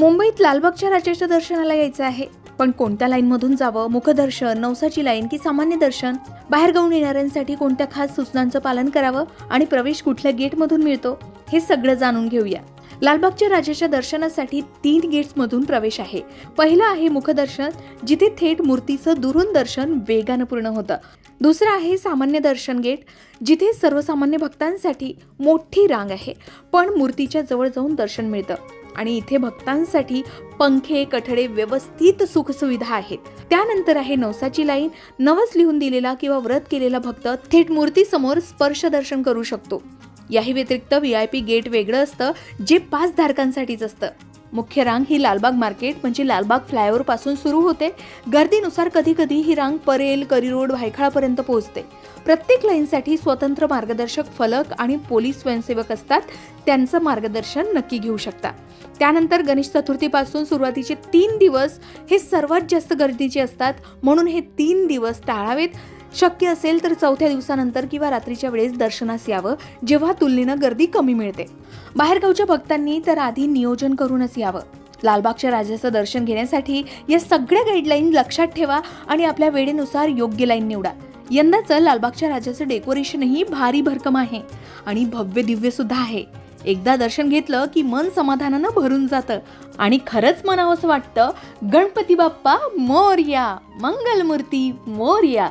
मुंबईत लालबागच्या राजाच्या दर्शनाला यायचं आहे. पण कोणत्या लाईनमधून जावं? मुखदर्शन नवसाची लाईन की सामान्य दर्शन? बाहेर गाऊन येणाऱ्यांसाठी कोणत्या खास सूचनांचं पालन करावं आणि प्रवेश कुठल्या गेटमधून मिळतो? हे सगळं जाणून घेऊया. लालबागच्या राजाच्या दर्शनासाठी तीन गेट्समधून प्रवेश आहे. पहिलं आहे मुखदर्शन जिथे थेट मूर्तीचं दुरून दर्शन वेगानं पूर्ण होतं. दुसरं आहे सामान्य दर्शन गेट जिथे सर्वसामान्य भक्तांसाठी मोठी रांग आहे. पण मूर्तीच्या जवळ जाऊन दर्शन मिळतं. आणि इथे भक्तांसाठी पंखे कठडे व्यवस्थित सुखसुविधा आहेत. त्यानंतर आहे नवसाची लाईन. नवस लिहून दिलेला किंवा व्रत केलेला भक्त थेट मूर्तीसमोर स्पर्श दर्शन करू शकतो. याही व्यतिरिक्त व्ही आय पी गेट वेगळं असतं जे पाच धारकांसाठीच असतं. मुख्य रांग ही लालबाग मार्केट म्हणजे लालबाग फ्लायओव्हरपासून सुरू होते. गर्दीनुसार कधी कधी ही रांग परेल करी रोड भायखळापर्यंत पोहोचते. प्रत्येक लाईनसाठी स्वतंत्र मार्गदर्शक फलक आणि पोलीस स्वयंसेवक असतात. त्यांचं मार्गदर्शन नक्की घेऊ शकता. त्यानंतर गणेश चतुर्थीपासून सुरुवातीचे तीन दिवस हे सर्वात जास्त गर्दीचे असतात. म्हणून हे तीन दिवस टाळावेत. शक्य असेल तर चौथ्या दिवसानंतर किंवा रात्रीच्या वेळेस दर्शनास यावं जेव्हा तुलनेनं गर्दी कमी मिळते. बाहेरगावच्या भक्तांनी तर आधी नियोजन करूनच यावं. लालबागच्या राजाचं दर्शन घेण्यासाठी या सगळ्या गाईडलाईन लक्षात ठेवा आणि आपल्या वेळेनुसार योग्य लाईन निवडा. यंदाचं लालबागच्या राजाचं डेकोरेशनही भारी भरकम आहे आणि भव्य दिव्य सुद्धा आहे. एकदा दर्शन घेतलं की मन समाधानानं भरून जातं. आणि खरंच मनावंसं वाटतं गणपती बाप्पा मोर्या मंगलमूर्ती मोर्या.